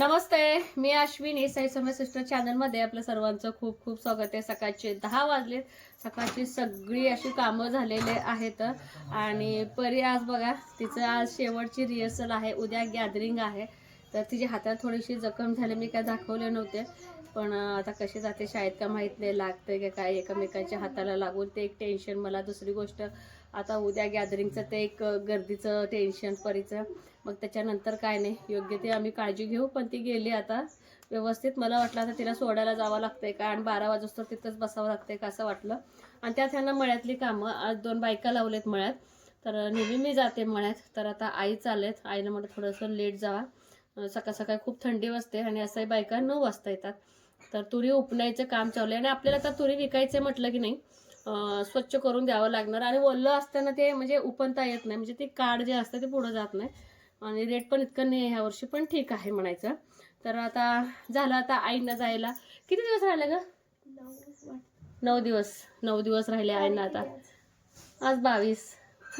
नमस्ते मी अश्विनी साई समय सिस्टर चॅनलमध्ये आपलं सर्वांचं खूप खूप स्वागत आहे. सकाळचे दहा वाजले सकाळची सगळी अशी कामं झालेले आहेत. आणि परी आज बघा तिचं आज शेवटची रिहर्सल आहे. उद्या गॅदरिंग आहे. तर तिच्या हातात थोडीशी जखम झाली. मी काय दाखवले नव्हते. पण आता कशी जाते शाळेत का माहीत नाही. लागते का काय? एकमेकांच्या हाताला लागून ते एक टेन्शन मला दुसरी गोष्ट आता उद्या गॅदरिंगचं ते एक गर्दीचं टेन्शन परीचं. मग त्याच्यानंतर काय नाही योग्य ते आम्ही काळजी घेऊ पण ती गेली आता. व्यवस्थित मला वाटलं आता तिला सोडायला जावं लागतंय का आणि बारा वाजता तिथंच बसावं लागतंय का असं वाटलं. आणि त्यात ह्यांना मळ्यातली कामं आज दोन बायका लावलेत मळ्यात. तर नेहमी मी जाते मळ्यात. तर आता आई चाललेत. आईनं म्हटलं थोडंसं लेट जावा. सकाळ सकाळी खूप थंडी वाजते आणि असंही बायका नऊ वाजता येतात. तर तुरी उपण्याचं काम चालू आहे आणि आपल्याला आता तुरी विकायचं म्हटलं की नाही स्वच्छ करून द्यावं लागणार. आणि ओलं असताना ते म्हणजे उपनता येत नाही. म्हणजे ते काड जे असतं ते पुढं जात नाही. आणि रेट पण इतकं नाही आहे ह्या वर्षी पण ठीक आहे म्हणायचं. तर आता झालं आता आईनं जायला. किती दिवस राहिले ग? नऊ दिवस. नऊ दिवस राहिले आईनं आता. आज बावीस.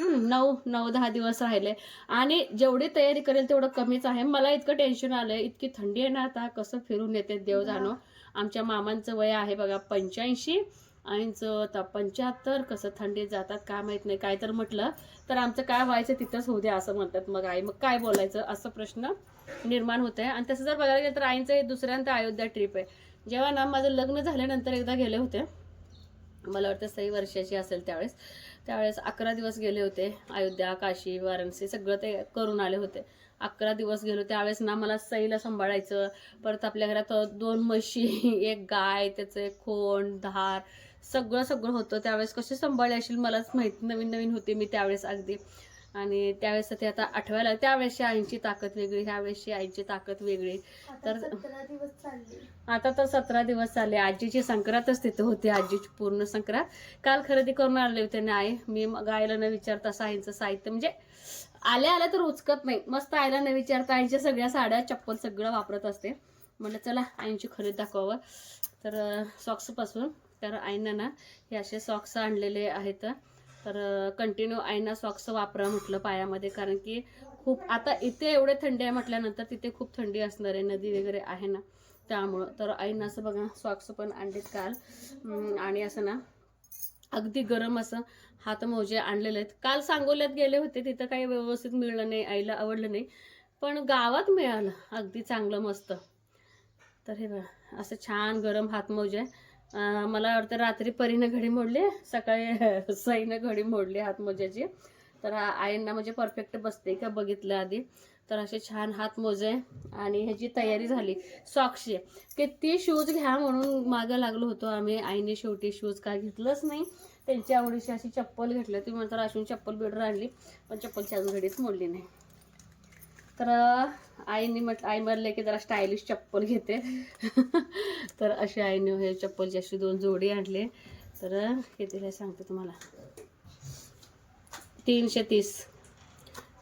नऊ नऊ दहा दिवस राहिले. आणि जेवढी तयारी करेल तेवढं कमीच आहे. मला इतकं टेन्शन आलंय. इतकी थंडी आहे ना आता. कसं फिरून येते देव जाणो. आमच्या मामांचं वय आहे बघा पंच्याऐंशी. आईंचं आता पंच्याहत्तर कसं थंडीत जातात काय माहीत नाही काय तर म्हटलं तर आमचं काय व्हायचं तिथंच होऊ द्या असं म्हणतात. मग आई मग काय बोलायचं? असं प्रश्न निर्माण होत आहे आणि तसं जर बघायला गेलं तर आईंचं हे दुसऱ्यांदा अयोध्या ट्रिप आहे. जेव्हा ना माझं लग्न झाल्यानंतर एकदा गेले होते. मला वाटतं सही वर्षाची असेल त्यावेळेस. त्यावेळेस अकरा दिवस गेले होते. अयोध्या काशी वाराणसी सगळं ते करून आले होते. अकरा दिवस गेलो त्यावेळेस ना मला सईला सांभाळायचं. परत आपल्या घरात दोन म्हशी एक गाय त्याचं एक खोंड धार सगळं सगळं होतं. त्यावेळेस कसे सांभाळले असेल मलाच माहिती. नवीन नवीन होते मी त्यावेळेस अगदी. आणि त्यावेळेस ते आता आठवायला त्यावेळेसची आईची ताकद वेगळी ह्यावेळेसची आईची ताकद वेगळी. तर आता तर सतरा दिवस चालले आजीची संक्रांतच तिथं होती. आजीची पूर्ण संक्रांत. काल खरेदी करून आणले होते ना आई. मी मग आईला न विचारता साईंचं साहित्य म्हणजे आल्या आल्या तर उचकत नाही. मस्त आईला न विचारता आईच्या सगळ्या साड्या चप्पल सगळं वापरत असते. म्हटलं चला आईंची खरेदी दाखवावं. तर सॉक्सपासून तर आईनं ना हे असे सॉक्स आणलेले आहेत. तर कंटिन्यू आईना सॉक्स वापरा म्हटलं पायामध्ये. कारण की खूप आता इथे एवढे थंडी आहे म्हटल्यानंतर तिथे खूप थंडी असणार आहे. नदी वगैरे आहे ना त्यामुळं. तर आईनं असं बघा सॉक्स पण आणलेत काल. आणि असं ना अगदी गरम असं हात मोजे आणलेले आहेत. काल सांगोल्यात गेले होते तिथं काही व्यवस्थित मिळलं नाही. आईला आवडलं नाही. पण गावात मिळालं. अगदी चांगलं मस्त. तर हे बघा असं छान गरम हातमोजे आहे मला वाटतं रात्री परीनं घडी मोडली सकाळी सईनं घडी मोडली हातमोज्याची तर आईंना म्हणजे परफेक्ट बसते का बघितलं आधी. तर असे छान हात मोजे आणि ह्याची तयारी झाली. सॉक्सची किती शूज घ्या म्हणून मागं लागलो होतो आम्ही. आईने शेवटी शूज काय घेतलंच नाही. त्यांच्या आवडीची अशी चप्पल घेतली ती म्हणतात अशी चप्पल बिडर आणली. पण चप्पलची अजून घडीच मोडली नाही. तर आईने म्हटलं आई म्हणले की जरा स्टायलिश चप्पल घेते. तर अशी आईने हे चप्पलची अशी दोन जोडी आणले. तर किती हे सांगते तुम्हाला. तीनशे तीस.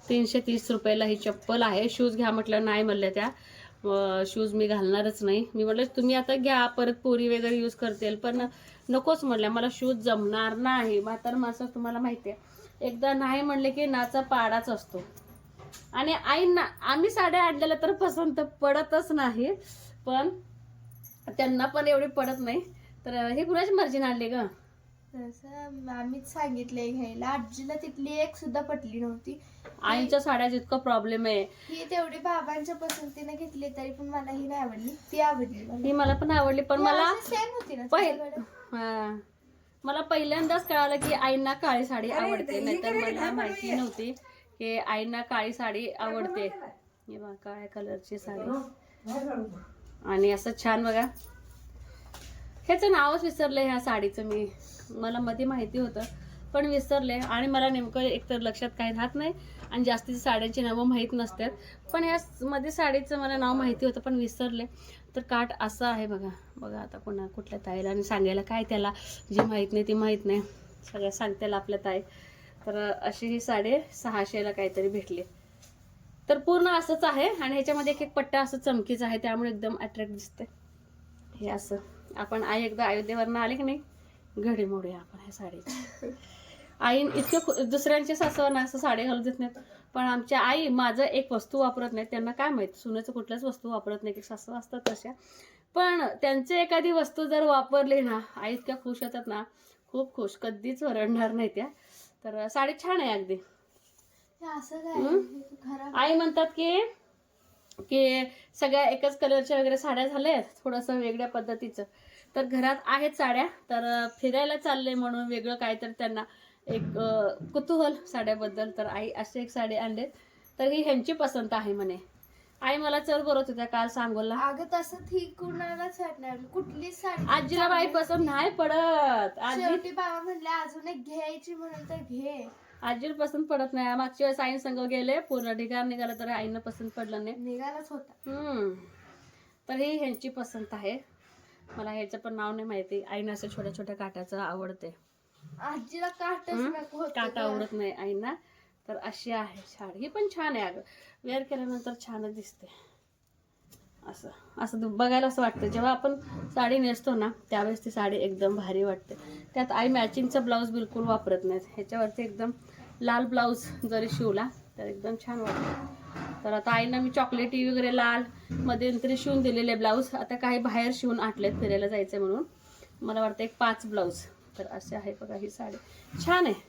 तीनशे तीस रुपयाला ही चप्पल आहे. शूज घ्या म्हटलं नाही म्हणल्या त्या. शूज मी घालणारच नाही. मी म्हटलं तुम्ही आता घ्या परत पोरी वगैरे यूज करतील. पण नकोच म्हटल्या मला शूज जमणार नाही. म्हातार माणसं तुम्हाला माहिती आहे एकदा नाही म्हणले की नाचा पाडाच असतो. आणि आईंना आम्ही साड्या आणलेल्या तर पसंत पडतच नाही पण त्यांना पण एवढी पडत नाही. तर हे कुणाची मर्जीने आणले ग? तसं आम्हीच सांगितलंय घ्यायला. आजीला तिथली एक सुद्धा पटली नव्हती. आईच्या साड्या जितका प्रॉब्लेम आहे. ही तेवढी बाबांच्या पसंतीने घेतली तरी पण मला ही नाही आवडली. ती आवडली मला. ही मला पण आवडली पण मला same होती ना पहिल? हा. मला पहिल्यांदाच कळालं की आईंना काळी साडी आवडते नाहीतर मला माहिती नव्हती. की आईंना काळी साडी आवडते. हे बघा. काळ्या कलरची साडी. आणि असं छान बघा. ह्याचं नावच विसरलं ह्या साडीचं मी. मला मध्ये माहिती होतं पण विसरले. आणि मला नेमकं एकतर लक्षात काही राहत नाही. आणि जास्तीची साड्यांची नावं माहीत नसतात. पण या मध्ये साडीचं मला नाव माहिती होतं पण विसरले. तर काठ असं आहे बघा. बघा आता कोणा कुठल्या ताईला आणि सांगायला काय त्याला. जी माहीत नाही ती माहीत नाही. सगळ्या सांगतेला आपल्या ताई. तर अशी ही साडे सहाशेला काहीतरी भेटली. तर पूर्ण असंच आहे आणि ह्याच्यामध्ये एक एक पट्टा असं चमकीच आहे त्यामुळे एकदम अट्रॅक्ट दिसते हे असं. आपण आई एकदा अयोध्येवरनं आले की नाही घडी मोडूया आपण ह्या साडीची. आई इतकं दुसऱ्यांच्या सासवांना असं साडी घालू देत नाहीत पण आमच्या आई माझं एक वस्तू वापरत नाही त्यांना काय माहीत सुनेचं कुठल्याच वस्तू वापरत नाही की सासू असतात तशा. पण त्यांची एखादी वस्तू जर वापरली ना आई इतक्या खुश होतात ना खूप खुश. कधीच ओरडणार नाही त्या. तर साडी छान आहे अगदी. आई म्हणतात की की सगळ्या एकच कलरच्या वगैरे साड्या झाल्या थोडंसं वेगळ्या पद्धतीचं. तर घरात आहेत साड्या तर फिरायला चालले म्हणून वेगळं काय तर त्यांना एक कुतूहल साड्याबद्दल तर आई असे एक साडी आणले तर ही ह्यांची पसंत आहे म्हणे. आई मला चल बोलत होत्या काल सांगोला अगं तसं ती कुणालाच वाटणार कुठली साडी आजीला बाई पसंत नाही पडत. आजी शेवटी बाबा म्हणले अजून एक घ्यायची म्हणून तर घे. आजीला पसंत पडत नाही. मागच्या वेळेस आईन संघ गेले पूर्ण ठिकाण निघालं तर आईनं पसंत पडलं नाही. निघालाच होता. हम्म. तर ही ह्यांची पसंत आहे. मला ह्याचं पण नाव नाही माहिती. आईनं असं छोट्या छोट्या काट्याचं आवडते. आजीला काटच हम्म? नको होतं काटा गं. आवडत नाही आईना. तर अशी आहे साडी ही पण छान आहे अगं. वेअर केल्यानंतर छानच दिसते. असं असं दु- बघायला असं वाटतं. जेव्हा आपण साडी नेसतो ना त्यावेळेस ती साडी एकदम भारी वाटते. त्यात आई मॅचिंगचा ब्लाऊज बिलकुल वापरत नाहीत. ह्याच्यावरती एकदम लाल ब्लाऊज जरी शिवला तर एकदम छान वाटतं. तर आता आईनं मी चॉकलेटी वगैरे लाल मध्ये तरी शिवून दिलेले ब्लाऊज आता काही बाहेर शिवून आटलेत फिरायला जायचं म्हणून. मला वाटतं एक पाच ब्लाऊज तर असे आहे बघा ही साडी. छान आहे.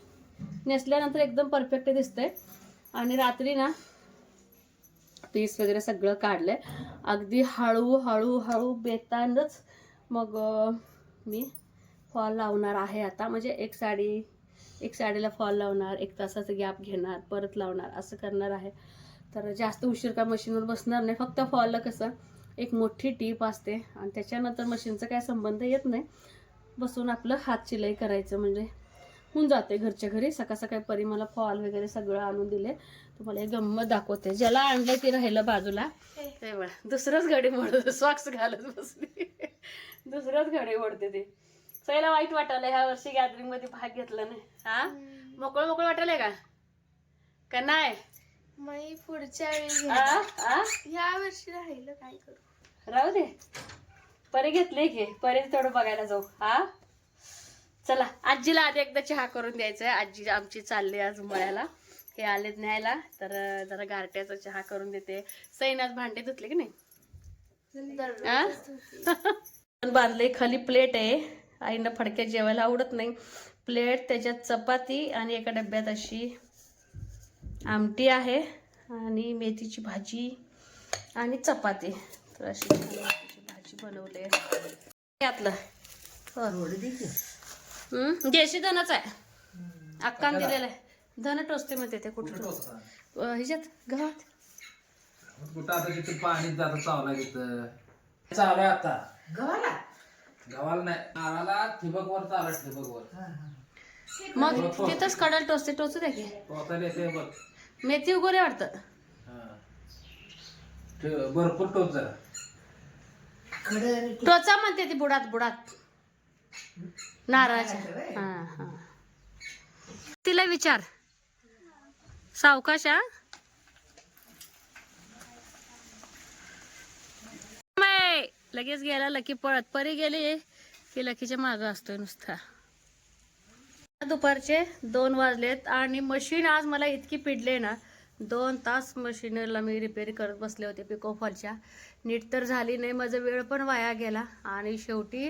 नेसल्यानंतर एकदम परफेक्ट दिसतंय. आणि रात्री ना पीस वगैरे सगळं काढलंय. अगदी हळू हळू हळू बेतानच मग मी फॉल लावणार आहे आता. म्हणजे एक साडी एक साडीला फॉल लावणार एक तासाचं गॅप घेणार परत लावणार असं करणार आहे. तर जास्त उशीर का मशीनवर बसणार नाही. फक्त फॉलला कसं एक मोठी टीप असते. आणि त्याच्यानंतर मशीनचा काय संबंध येत नाही. बसून आपलं हात शिलाई करायचं म्हणजे होऊन जाते घरच्या घरी. सकाळ सकाळी परी मला फॉल वगैरे सगळं आणून दिले. तुम्हाला एक गंमत दाखवते. ज्याला आणलंय ते राहिलं बाजूला. ते बघा दुसरंच घडी मोडत. सॉक्स घालत बसली. दुसरंच घडी मोडते ते. सगळ्याला वाईट वाटायला ह्या वर्षी गॅदरिंगमध्ये भाग घेतला नाही. हा. मोकळं मोकळं वाटायलंय का? का नाही? मग पुढच्या वेळी? या वर्षी राहिलं काय करू? राहू दे. परी घेतली की. परी थोडं बघायला जाऊ. हा? चला आजीला आधी एकदा चहा करून द्यायचा आहे आजी आमची चालली आज मळ्याला. हे आलेत न्यायला. तर जरा गारट्याचा चहा करून देते. सैनात आज भांडे धुतले की नाही? बांधले खाली प्लेट आहे. आईनं फडक्यात जेवायला आवडत नाही. प्लेट त्याच्यात चपाती आणि एका डब्यात अशी आमटी आहे आणि मेथीची भाजी आणि चपाती. तर अशी भाजी बनवली आहे यातलं हो. देशी धनच आहे. अक्कान दिलेलं आहे. धन टोचते म्हणते ते कुठं ह्याच्यात गव्हात. कुठं आता तिथं पाणी जातं चावला तिथं चालू आहे आता. गव्हाला? गव्हाला नाही. नारळाला ठिबक वर चालू ठिबक वर मग तिथंच कडाल टोचते टोचू दे की. पोताला येते बघ. मेथी उगवले वाटतं. हा. भरपूर टोच जरा. टोचा. म्हणते ती बुडात बुडात. हा हा. तिला विचार. सावकाश हा. मै, लगेच गेला लकी पळत. परी गेली की लकीच्या मागं असतोय नुसता. दुपारचे दोन वाजलेत आणि मशीन आज मला इतकी पिडले ना दोन तास मशीनला मी रिपेअर करत बसले होते पिको फॉलच्या नीट तर झाली नाही माझा वेळ पण वाया गेला आणि शेवटी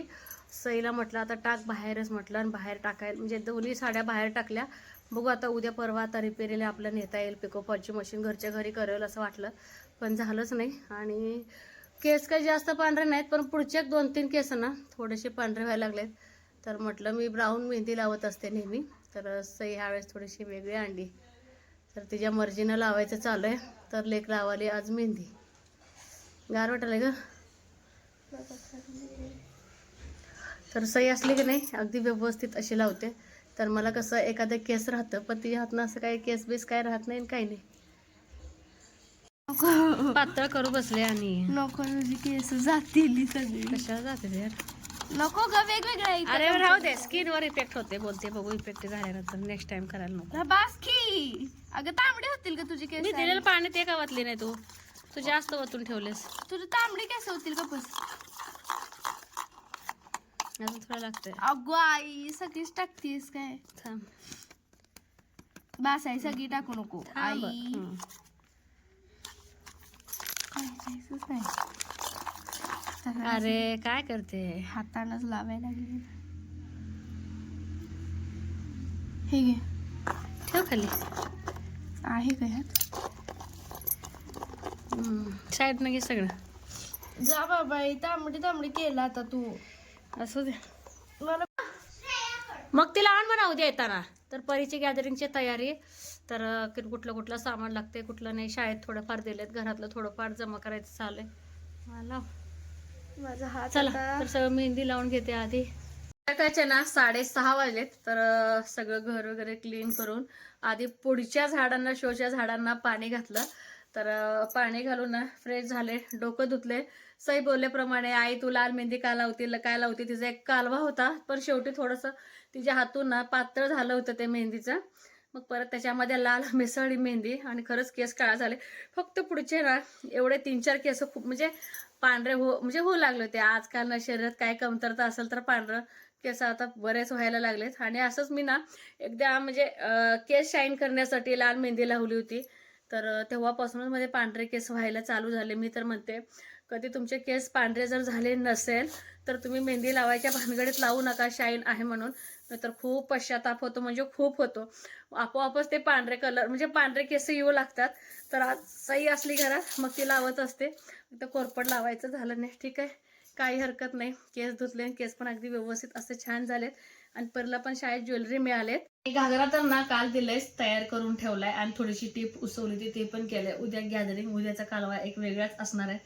सईला म्हटलं आता टाक बाहेरच म्हटलं आणि बाहेर टाकायला. म्हणजे दोन्ही साड्या बाहेर टाकल्या. बघू आता उद्या परवा आता रिपेरीला आपलं नेता येईल पिको मशीन घरच्या घरी करेल असं वाटलं. पण झालंच नाही. आणि केस काही जास्त पांढरे नाहीत पण पुढचे एक दोन तीन केस ना थोडेसे पांढरे व्हायला लागलेत. तर म्हटलं मी ब्राऊन मेहंदी लावत असते नेहमी. तर सई ह्यावेळेस थोडीशी वेगळी आणली तर तिच्या मर्जीनं लावायचं चालू आहे. तर लेक लावाली आज मेहंदी. गार वाटलं ग. तर सई असली की नाही अगदी व्यवस्थित अशी लावते. तर मला कसं एखादं केस राहतं पण तिच्या हातनं असं काही केस बीस काय राहत नाही आणि काही नाही. पातळ करू बसले आणि. नको तुझी केस जातील सगळी कशाला जाते ते यार? नको ग वेगवेगळ्या इथं अरे राहू दे स्किनवर इफेक्ट होते बोलते बघू इफेक्ट झाल्यानंतर नेक्स्ट टाइम करायला नको. बास की. अगं तांबडे होतील का तुझी केस मी दिलेलं पाणी ते का वाचली नाही तू? तू जास्त वतून ठेवलेस. तुझी तांबडी केस होतील का बस. अजून थोडं लागतंय. अगो आई सगळीच टाकतीस काय? थांब. बास आहे सगळी टाकू नको. आई. हम्म. काय जायचंच नाही. सगळं अरे काय करते? हातानच लावायला लागले. हे घे. ठेव खाली. आहे का ह्यात? साईडनं घे सगळं. जा बाबा तांबडी तांबडी केला आता तू. असू दे. मला मग तिला आण म्हणा उद्या येताना. तर परीची गॅदरिंगची तयारी. तर कुठलं कुठलं सामान लागते कुठलं नाही. शाळेत थोडंफार दिलेत घरातलं थोडंफार जमा करायचं चालू मला माझा चला तर सगळं मेहंदी लावून घेते आधी. त्याचे ना साडेसहा वाजलेत. तर सगळं घर वगैरे क्लीन करून आधी पुढच्या झाडांना शोच्या झाडांना पाणी घातलं. तर पाणी घालून ना फ्रेश झाले डोकं धुतले. सई बोलल्याप्रमाणे आई तू लाल मेहंदी का लावती? ल- काय लावती? तिचा एक कालवा होता पण शेवटी थोडंसं तिच्या हातून ना पातळ झालं होतं ते मेहंदीचं. मग परत त्याच्यामध्ये लाल मिसळी मेहंदी आणि खरंच केस काळा झाले. फक्त पुढचे ना एवढे तीन चार केस खूप म्हणजे पांढरे हो म्हणजे होऊ लागले होते. आजकाल ना शरीरात काय कमतरता असेल तर पांढरं केस आता बरेच व्हायला लागलेत. आणि असंच मी ना एकदा म्हणजे केस शाईन करण्यासाठी लाल मेहंदी लावली होती. तर तेव्हापासूनच मध्ये पांढरे केस व्हायला चालू झाले. मी तर म्हणते कधी तुमचे केस पांढरे जर झाले नसेल तर तुम्ही मेहंदी लावायच्या भानगडीत लावू नका शाईन आहे म्हणून. तर खूप पश्चाताप होतो म्हणजे खूप होतो. आपोआपच ते पांढरे कलर म्हणजे पांढरे केस येऊ लागतात. तर आज सई असली घरात मग ती लावत असते. तर कोरपड लावायचं झालं नाही. ठीक आहे. काही हरकत नाही. केस धुतले केस पण अगदी व्यवस्थित असे छान झालेत. आणि परला पण शाळेत ज्वेलरी मिळालेत. घागरा तर ना काल दिलंयच तयार करून ठेवलाय आणि थोडीशी टीप उसवली ती ते पण केलंय. उद्या गॅदरिंग उद्याचा कालवा एक वेगळाच असणार आहे.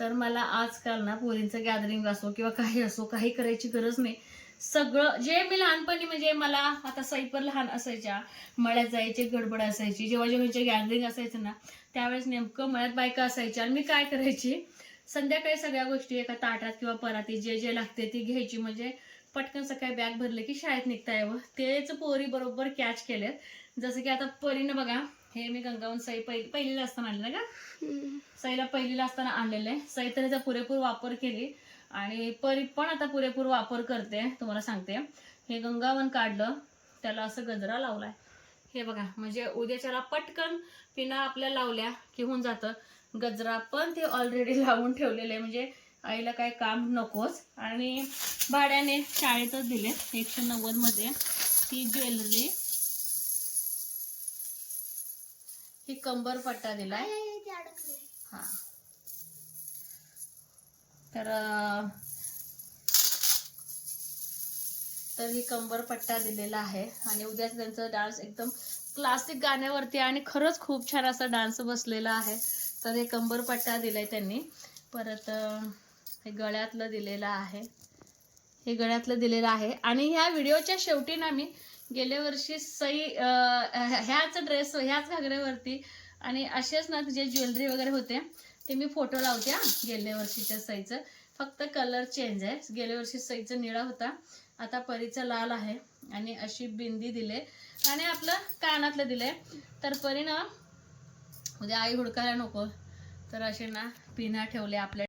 तर मला आजकाल ना पोरींचं गॅदरिंग असो किंवा काही असो काही करायची गरज नाही. सगळं जे मी लहानपणी म्हणजे मला आता सैपर लहान असायच्या मळ्यात जायचे गडबड असायची जेव्हा जेव्हा गॅदरिंग असायचं ना त्यावेळेस नेमकं मळ्यात बायका असायच्या आणि मी काय करायची? संध्याकाळी सगळ्या गोष्टी एका ताटात किंवा परातीत जे जे लागते ती घ्यायची. म्हणजे पटकन सकाळी बॅग भरले की शाळेत निघता यावं. तेच पोरी बरोबर कॅच केलेत. जसं की आता परीनं बघा हे मी गंगावून सई पहिली पहिलीला असताना आणलं का? सईला पहिलीला असताना आणलेलं आहे. सई तर याचा पुरेपूर वापर केली. आणि परी पण आता पुरेपूर वापर करते तुम्हाला सांगते. हे गंगावन काढलं त्याला असं गजरा लावलाय. हे बघा म्हणजे उद्याच्याला पटकन पिना आपल्या लावल्या की होऊन जातं. गजरा पण ते ऑलरेडी लावून ठेवलेले आहे. म्हणजे आईला काय काम नकोच. आणि भाड्याने शाळेतच दिले एकशे नव्वदमध्ये. ती ज्वेलरी. ही कंबर पट्टा दिलाय हा. तर तर ही कंबर पट्टा दिलेला आहे. आणि उद्या त्यांचा डान्स एकदम क्लासिक गाण्यावरती आणि खरंच खूप छान असा डान्स बसलेला आहे. तर हे कंबर पट्टा दिलाय त्यांनी. परत हे गळ्यातलं दिलेलं आहे. हे गळ्यातलं दिलेलं आहे. आणि ह्या व्हिडिओच्या शेवटी ना मी गेल्या वर्षी सई ह्याच ड्रेस ह्याच घागऱ्यावरती आणि असेच ना जे ज्वेलरी वगैरे होते ते मी फोटो लावते हा गेल्या वर्षीच्या सईचं. फक्त कलर चेंज आहे. गेल्या वर्षी सईचं निळा होता. आता परीचा लाल आहे आणि अशी बिंदी दिले. आणि आपलं कानातलं दिले. तर परी ना उद्या आई हुडकायला नको. तर असे ना पिना ठेवले आपल्या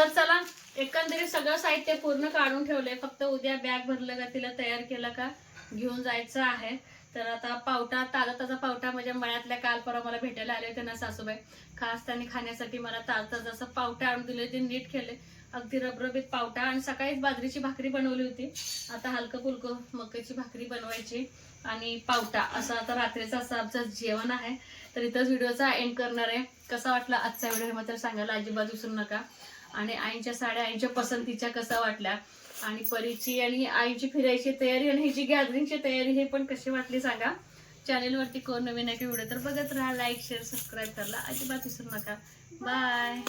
तर चला एकंदरीत सगळं साहित्य पूर्ण काढून ठेवलंय. फक्त उद्या बॅग भरलं का तिला तयार केलं का घेऊन जायचं आहे. तर आता पावटा ताजा ताजा पावटा म्हणजे मळ्यातल्या काल परवा मला भेटायला आले होते ना सासूबाई. खास त्यांनी खाण्यासाठी मला ताजा ताजा असं पावटा आणून दिले ते नीट केले. अगदी रबरबीत पावटा आणि सकाळीच बाजरीची भाकरी बनवली होती. आता हलकं फुलकं मक्याची भाकरी बनवायची आणि पावटा. असं आता रात्रीचं असं आमचं जेवण आहे. तर इथंच व्हिडिओचा एंड करणार आहे. कसा वाटला आजचा व्हिडिओ हे मात्र सांगायला अजिबात विसरू नका. आणि आईच्या साड्या आईच्या पसंतीच्या कसा वाटल्या. आणि परीची आणि आईची फिरायची तयारी आणि ह्याची गॅदरिंगची तयारी हे पण कशी वाटली सांगा. चॅनेलवरती कोण नवीन आहे व्हिडिओ तर बघत राहा लाईक शेअर सबस्क्राईब करायला अजिबात विसरू नका. बाय